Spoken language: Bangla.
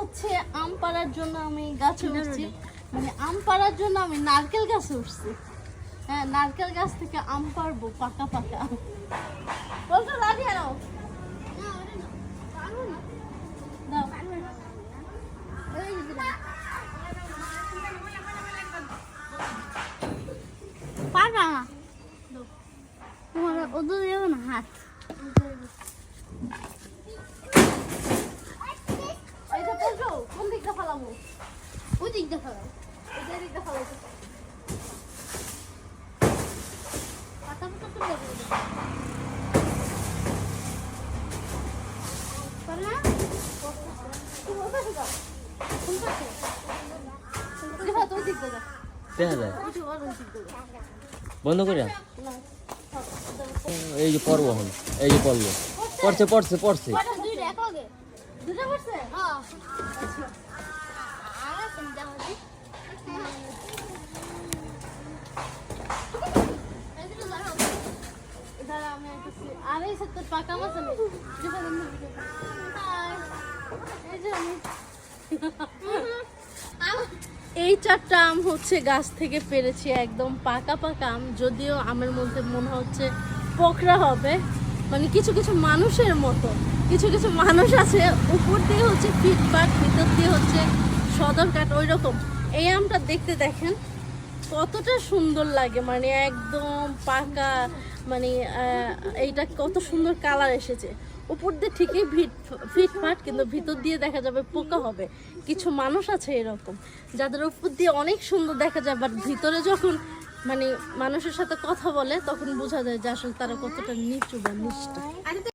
হচ্ছে আম পাড়ার জন্য আমি গাছে উঠছি। মানে আম পাড়ার জন্য আমি নারকেল গাছে উঠছি। হ্যাঁ নারকেল গাছ থেকে আম পারব পাকা পাকা। বলতো। পারবা না। তোমার ওদের না হাত। দিক দেখো পাতা পাতা দেবো। তুমি ওটা তো দেখা যায় বন্ধ করে এই যে পর্ব হল এই যে পড়ল পড়ছে পড়ছে পড়ছে। দুইটা এক করছে হ্যাঁ। আর আমি এই পাকা এই চারটা আম হচ্ছে গাছ থেকে পেরেছি, একদম পাকা পাকা আম, যদিও আমের মধ্যে মনে হচ্ছে পোকরা হবে। মানে কিছু কিছু মানুষের মতো, কিছু কিছু মানুষ আছে, উপর দিয়ে হচ্ছে ফিটপাট ভিতর দিয়ে হচ্ছে সদর কাঠ ওই রকম এই আমটা দেখতে দেখেন। কতটা সুন্দর লাগে মানে একদম পাকা মানে এইটা কত সুন্দর কালার এসেছে। উপর দিয়ে ঠিকই ভিট ফিটফাট কিন্তু ভিতর দিয়ে দেখা যাবে পোকা হবে। কিছু মানুষ আছে এরকম, যাদের উপর দিয়ে অনেক সুন্দর দেখা যায় বাট ভিতরে যখন মানে মানুষের সাথে কথা বলে, তখন বোঝা যায় যে আসলে তারা কতটা নিচু বা নিষ্ঠ